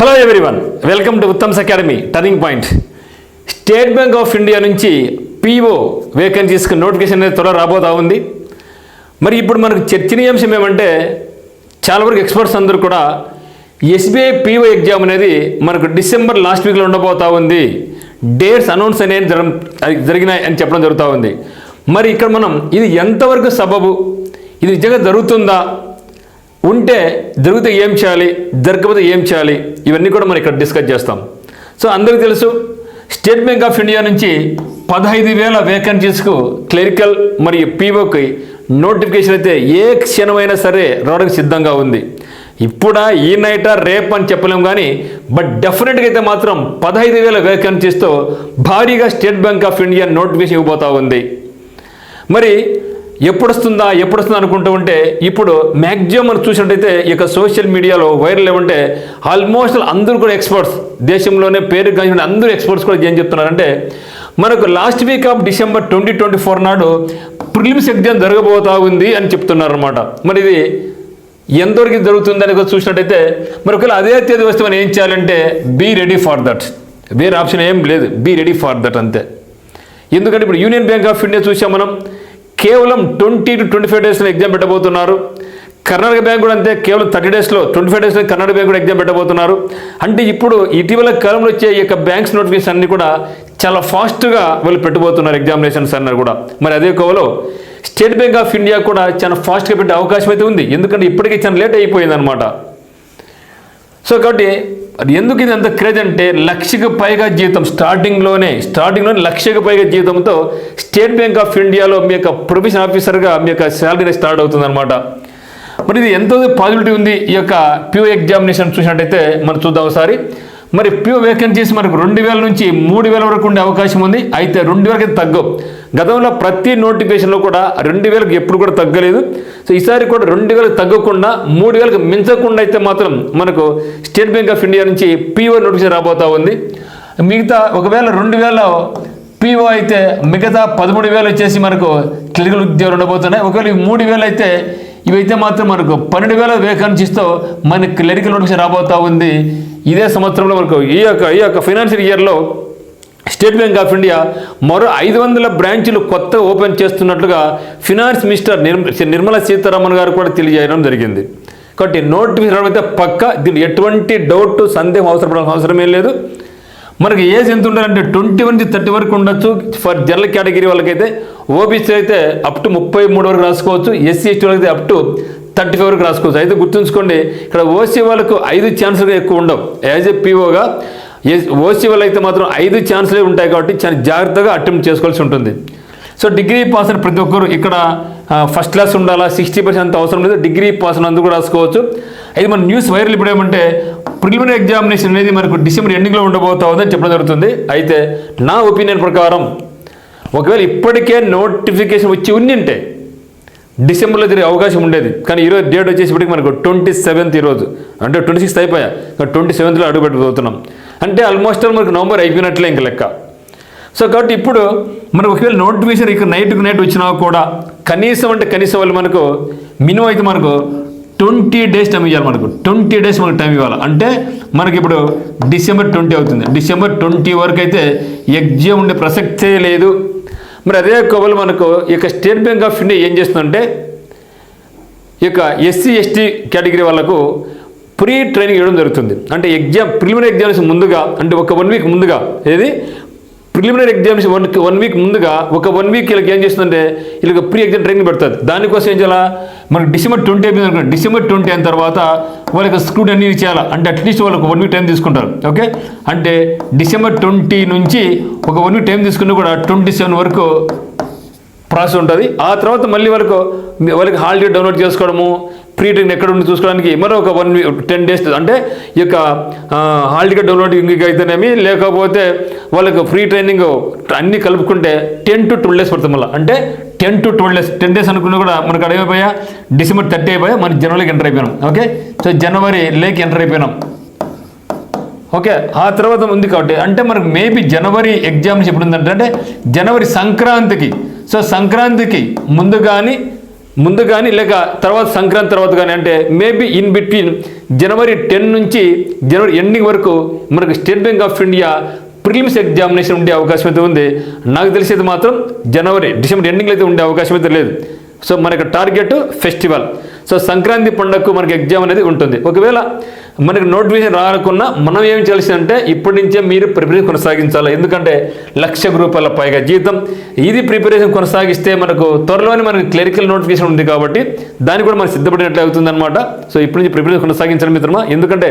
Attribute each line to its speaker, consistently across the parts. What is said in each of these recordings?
Speaker 1: Hello everyone welcome to Uttam's academy turning point State Bank of India నుంచి PO వేకెన్సీస్కి notification అనేది త్వరగా రాబోతా ఉంది. మరి ఇప్పుడు మనకు చర్చనీయాంశం ఏమంటే చాలా వరకు ఎక్స్పర్ట్స్ అందరూ కూడా ఎస్బీఐ పీఓ ఎగ్జామ్ అనేది మనకు డిసెంబర్ లాస్ట్ వీక్లో ఉండబోతా ఉంది. డేట్స్ అనౌన్స్ అనేది జరగ జరిగినాయి అని చెప్పడం జరుగుతూ ఉంది. మరి ఇక్కడ మనం ఇది ఎంతవరకు సబబు? ఇది నిజంగా జరుగుతుందా? ఉంటే దొరికితే ఏం చేయాలి? దొరకకపోతే ఏం చేయాలి? ఇవన్నీ కూడా మనం ఇక్కడ డిస్కస్ చేస్తాం. సో అందరికీ తెలుసు స్టేట్ బ్యాంక్ ఆఫ్ ఇండియా నుంచి పదహైదు వేల వేకెన్సీస్కు క్లెరికల్ మరియు పీఓకి నోటిఫికేషన్ అయితే ఏ క్షణమైనా సరే రావడానికి సిద్ధంగా ఉంది. ఇప్పుడా ఈ నైటా రేప్ అని చెప్పలేము కానీ బట్ డెఫినెట్గా అయితే మాత్రం పదహైదు వేల వేకెన్సీస్తో భారీగా State Bank of India notification ఇవ్వబోతా ఉంది. మరి ఎప్పుడు వస్తుందా ఎప్పుడు వస్తుందా అనుకుంటూ ఉంటే ఇప్పుడు మ్యాక్సిమం మనం చూసినట్టయితే ఇక సోషల్ మీడియాలో వైరల్ ఏమంటే ఆల్మోస్ట్ అందరూ కూడా ఎక్స్పర్ట్స్ దేశంలోనే పేరు కానీ అందరూ ఎక్స్పర్ట్స్ కూడా ఏం చెప్తున్నారంటే మనకు last week of December twenty twenty four నాడు ప్రిలిమ్స్ ఎగ్జామ్ జరగబోతా ఉంది అని చెప్తున్నారు అనమాట మరి ఇది ఎంతవరకు ఇది జరుగుతుంది అని కూడా చూసినట్టయితే మరి ఒకవేళ అదే తేదీ వస్తే మనం ఏం చేయాలంటే బీ రెడీ ఫర్ దట్ వేరే ఆప్షన్ ఏం లేదు. బీ రెడీ ఫర్ దట్ అంతే. ఎందుకంటే ఇప్పుడు యూనియన్ బ్యాంక్ ఆఫ్ ఇండియా చూసాం మనం. కేవలం ట్వంటీ టు ట్వంటీ ఫైవ్ డేస్లో ఎగ్జామ్ పెట్టబోతున్నారు. కర్ణాటక బ్యాంక్ కూడా అంతే కేవలం థర్టీ డేస్లో ట్వంటీ ఫైవ్ డేస్లో కర్ణాటక బ్యాంక్ కూడా ఎగ్జామ్ పెట్టబోతున్నారు. అంటే ఇప్పుడు ఇటీవల కాలంలో వచ్చే ఈ యొక్క బ్యాంక్స్ నోటిఫికేషన్ అన్ని కూడా చాలా ఫాస్ట్గా వాళ్ళు పెట్టబోతున్నారు ఎగ్జామినేషన్స్ అన్నారు కూడా. మరి అదే కోవలో స్టేట్ బ్యాంక్ ఆఫ్ ఇండియా కూడా చాలా ఫాస్ట్గా పెట్టే అవకాశం అయితే ఉంది. ఎందుకంటే ఇప్పటికే చాలా లేట్ అయిపోయింది అనమాట సో కాబట్టి అది ఎందుకు ఇది అంత క్రేజ్ అంటే లక్షకు పైగా జీతం స్టార్టింగ్లోనే స్టార్టింగ్లోనే లక్షకు పైగా జీతంతో స్టేట్ బ్యాంక్ ఆఫ్ ఇండియాలో మీ యొక్క ప్రొఫెషన్ ఆఫీసర్గా మీ యొక్క శాలరీ స్టార్ట్ అవుతుందన్నమాట. మరి ఇది ఎంతో పాజిటివిటీ ఉంది ఈ యొక్క ప్యూ ఎగ్జామినేషన్ చూసినట్టయితే మనం చూద్దాం ఒకసారి. మరి ప్యూ వేకెన్సీస్ మనకు రెండు వేల నుంచి మూడు వేల వరకు ఉండే అవకాశం ఉంది. అయితే రెండు వేలకి అయితే తగ్గవు. గతంలో ప్రతి నోటిఫికేషన్లో కూడా రెండు వేలకు ఎప్పుడు కూడా తగ్గలేదు. సో ఈసారి కూడా రెండు వేలకు తగ్గకుండా మూడు వేలకు మించకుండా అయితే మాత్రం మనకు స్టేట్ బ్యాంక్ ఆఫ్ ఇండియా నుంచి పీఓ నోటిఫికేషన్ రాబోతా ఉంది. మిగతా ఒకవేళ రెండు వేల పీఓ అయితే మిగతా పదమూడు వేలు వచ్చేసి మనకు క్లినికల్ ఉద్యోగాలు ఉండబోతున్నాయి. ఒకవేళ మూడు వేలు అయితే ఇవైతే మాత్రం మనకు పన్నెండు వేల వేకెన్సీస్తో మనకి క్లరికల్ నోటిఫికేషన్ రాబోతా ఉంది. ఇదే సంవత్సరంలో మనకు ఈ యొక్క ఈ యొక్క ఫైనాన్షియల్ ఇయర్లో స్టేట్ బ్యాంక్ ఆఫ్ ఇండియా మరో ఐదు వందల బ్రాంచులు కొత్త ఓపెన్ చేస్తున్నట్లుగా ఫినాన్స్ మినిస్టర్ నిర్మ నిర్మలా సీతారామన్ గారు కూడా తెలియజేయడం జరిగింది. కాబట్టి నోటిఫికేషన్ అయితే పక్క దీని ఎటువంటి డౌట్ సందేహం అవసరపడాల్సిన అవసరం ఏం లేదు. మనకి ఏజ్ ఎంత ఉండాలంటే ట్వంటీ వన్ నుంచి థర్టీ వరకు ఉండొచ్చు ఫర్ జనరల్ కేటగిరీ వాళ్ళకైతే. ఓబీసీ అయితే అప్ టు ముప్పై మూడు వరకు రాసుకోవచ్చు ఎస్సీ ఎస్టీ వాళ్ళకి అప్ టు థర్టీ ఫైవ్ వరకు రాసుకోవచ్చు. అయితే గుర్తుంచుకోండి ఇక్కడ ఓసీ వాళ్ళకు ఐదు ఛాన్సులు ఎక్కువ ఉండవు. యాజ్ ఏ పీఓగా ఓసీ వాళ్ళు అయితే మాత్రం ఐదు ఛాన్సులే ఉంటాయి కాబట్టి చాలా జాగ్రత్తగా అటెంప్ట్ చేసుకోవాల్సి ఉంటుంది. సో డిగ్రీ పాస్ అయిన ప్రతి ఒక్కరు ఇక్కడ ఫస్ట్ క్లాస్ ఉండాలా? సిక్స్టీ పర్సెంట్ అవసరం లేదు. డిగ్రీ పాస్ అయినందుకు కూడా రాసుకోవచ్చు. అయితే మన న్యూస్ వైరల్ ఇప్పుడు ఏమంటే ప్రిలిమినరీ ఎగ్జామినేషన్ అనేది మనకు డిసెంబర్ ఎండింగ్లో ఉండబోతా ఉందని చెప్పడం జరుగుతుంది. అయితే నా ఒపీనియన్ ప్రకారం ఒకవేళ ఇప్పటికే నోటిఫికేషన్ వచ్చి ఉండింటే డిసెంబర్లో జరిగే అవకాశం ఉండేది. కానీ ఈరోజు డేట్ వచ్చేసరికి మనకు ట్వంటీ సెవెంత్ ఈరోజు అంటే ట్వంటీ సిక్స్త్ అయిపోయా. ట్వంటీ సెవెంత్లో అడుగు పెట్టబోతున్నాం అంటే ఆల్మోస్ట్ ఆల్ మనకు నవంబర్ అయిపోయినట్లే ఇంక లెక్క. సో కాబట్టి ఇప్పుడు మనకు ఒకవేళ నోటిఫికేషన్ ఇక్కడ నైట్కి నైట్ వచ్చినా కూడా కనీసం అంటే కనీసం వాళ్ళు మనకు మినిమం అయితే మనకు ట్వంటీ డేస్ టైం ఇవ్వాలి మనకు. ట్వంటీ డేస్ మనకు టైం ఇవ్వాలి. అంటే మనకి ఇప్పుడు డిసెంబర్ ట్వంటీ అవుతుంది. డిసెంబర్ ట్వంటీ వరకు అయితే ఎగ్జామ్ ఉండే ప్రసక్తే లేదు. మరి అదే కోవలు మనకు ఈ యొక్క స్టేట్ బ్యాంక్ ఆఫ్ ఇండియా ఏం చేస్తుందంటే ఈ యొక్క ఎస్సీ ఎస్టీ కేటగిరీ వాళ్ళకు ప్రీ ట్రైనింగ్ ఇవ్వడం జరుగుతుంది. అంటే ఎగ్జామ్ ప్రిలిమినరీ ఎగ్జామ్స్ ముందుగా అంటే ఒక వన్ వీక్ ముందుగా ఏది? Preliminary exams one one week ముందుగా ఒక వన్ వీక్ వీళ్ళకి ఏం చేస్తుందంటే వీళ్ళకి ప్రీ ఎగ్జామ్ ట్రైనింగ్ పెడుతుంది దానికోసం ఏం చేయాలా? మనకి డిసెంబర్ ట్వంటీ అయిపోయింది అనుకోండి డిసెంబర్ ట్వంటీ అయిన తర్వాత వాళ్ళకి స్క్రూట్ అన్ని చేయాలి అంటే అట్లీస్ట్ వాళ్ళకి వన్ వీక్ టైం తీసుకుంటారు. ఓకే? అంటే డిసెంబర్ ట్వంటీ నుంచి ఒక వన్ వీక్ టైం తీసుకుని కూడా ట్వంటీ సెవెన్ వరకు ప్రాసెస్ ఉంటుంది. ఆ తర్వాత మళ్ళీ వరకు వాళ్ళకి హాలిడే డౌన్లోడ్ చేసుకోవడము ప్రీ ట్రైన్ ఎక్కడ ఉండి చూసుకోవడానికి మరో ఒక వన్ వీక్ టెన్ డేస్ అంటే ఈ యొక్క హాలిడే డౌన్లోడింగ్ అయితేనేమి లేకపోతే వాళ్ళకి ఫ్రీ ట్రైనింగ్ అన్నీ కలుపుకుంటే టెన్ టు ట్వెల్వ్ డేస్ పడుతుంది మళ్ళీ. అంటే ten to twelve days ten days అనుకున్నా కూడా మనకు అడగైపోయా డిసెంబర్ థర్టీ అయిపోయా? మన జనవరికి ఎంటర్ అయిపోయినాం. ఓకే సో జనవరి లేక్ ఎంటర్ అయిపోయినాం. ఓకే ఆ తర్వాత ఉంది కాబట్టి అంటే మనకు మేబీ జనవరి ఎగ్జామ్స్ ఎప్పుడు ఉందంటే అంటే జనవరి సంక్రాంతికి. సో సంక్రాంతికి ముందు కానీ ముందు కానీ లేక తర్వాత సంక్రాంతి తర్వాత కానీ అంటే maybe in between January ten నుంచి జనవరి ఎండింగ్ వరకు మనకు State Bank of India prelims examination ఉండే అవకాశం అయితే ఉంది. నాకు తెలిసేది మాత్రం జనవరి డిసెంబర్ ఎండింగ్లో అయితే ఉండే అవకాశం అయితే లేదు. సో మనకి టార్గెట్ ఫెస్టివల్ సో సంక్రాంతి పండుగకు మనకి ఎగ్జామ్ అనేది ఉంటుంది. ఒకవేళ మనకి నోటిఫికేషన్ రాకున్నా మనం ఏం చేయాల్సిందంటే ఇప్పటి నుంచే మీరు ప్రిపరేషన్ కొనసాగించాలి. ఎందుకంటే లక్ష రూపాయల పైగా జీతం. ఇది ప్రిపరేషన్ కొనసాగిస్తే మనకు త్వరలోనే మనకి క్లరికల్ నోటిఫికేషన్ ఉంది కాబట్టి దాన్ని కూడా మనకు సిద్ధపడినట్లు అవుతుంది అనమాట సో ఇప్పటి నుంచి ప్రిపరేషన్ కొనసాగించడం మిత్రమా. ఎందుకంటే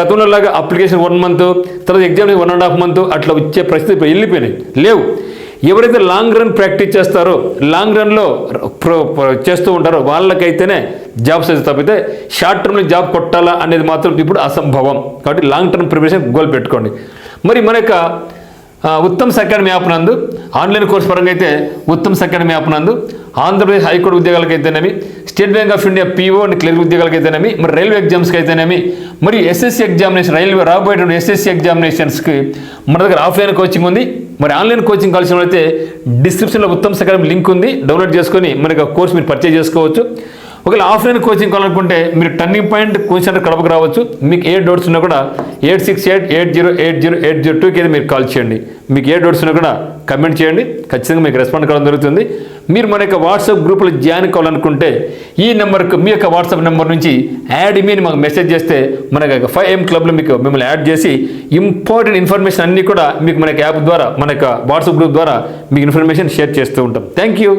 Speaker 1: గతంలో లాగా అప్లికేషన్ వన్ మంత్ తర్వాత exam one and half month అట్లా వచ్చే పరిస్థితి వెళ్ళిపోయినాయి. లేవు. ఎవరైతే లాంగ్ రన్ ప్రాక్టీస్ చేస్తారో లాంగ్ రన్లో ప్రో- చేస్తూ ఉంటారో వాళ్ళకైతేనే జాబ్స్ అయితే తప్పితే షార్ట్ టర్మ్లో జాబ్ కొట్టాలా అనేది మాత్రం ఇప్పుడు అసంభవం. కాబట్టి లాంగ్ టర్మ్ ప్రిపరేషన్ గోల్ పెట్టుకోండి. మరి మన యొక్క ఉత్తమ్స్ అకాడమీ యాప్ నందు ఆన్లైన్ కోర్స్ పరంగా అయితే ఉత్తమ్స్ అకాడమీ యాప్ నందు ఆంధ్రప్రదేశ్ హైకోర్టు ఉద్యోగాలకు అయితేనేమి State Bank of India PO and clerk ఉద్యోగాలకు అయితేనేమి మరి రైల్వే ఎగ్జామ్స్కి అయితేనేమి మరి ఎస్ఎస్సి ఎగ్జామినేషన్ రైల్వే రాబోయేటువంటి ఎస్ఎస్సి ఎగ్జామినేషన్స్కి మన దగ్గర ఆఫ్లైన్ కోచింగ్ ఉంది. మరి ఆన్లైన్ కోచింగ్ కావాల్సిన అయితే డిస్క్రిప్షన్లో ఉత్తమ్ అకాడమీ లింక్ ఉంది. డౌన్లోడ్ చేసుకొని మరి కోర్స్ మీరు పర్చేజ్ చేసుకోవచ్చు. ఒకవేళ ఆఫ్లైన్ కోచింగ్ కావాలనుకుంటే మీరు టర్నింగ్ పాయింట్ కోచింగ్ సెంటర్ కడపకు రావచ్చు. మీకు ఏ డౌట్స్ ఉన్నా కూడా eight six eight eight zero eight zero eight zero టూకి అయితే మీరు కాల్ చేయండి. మీకు ఏ డౌట్స్ ఉన్నా కూడా కమెంట్ చేయండి. ఖచ్చితంగా మీకు రెస్పాండ్ కావడం జరుగుతుంది. మీరు మన యొక్క వాట్సాప్ గ్రూప్లో జాయిన్ కావాలనుకుంటే ఈ నెంబర్కు మీ యొక్క వాట్సాప్ నెంబర్ నుంచి యాడ్ మీని మాకు మెసేజ్ చేస్తే మన యొక్క ఫైవ్ ఎం క్లబ్లో మీకు మిమ్మల్ని యాడ్ చేసి ఇంపార్టెంట్ ఇన్ఫర్మేషన్ అన్నీ కూడా మీకు మన యొక్క యాప్ ద్వారా మన యొక్క వాట్సాప్ గ్రూప్ ద్వారా మీకు ఇన్ఫర్మేషన్ షేర్ చేస్తూ ఉంటాం. Thank you.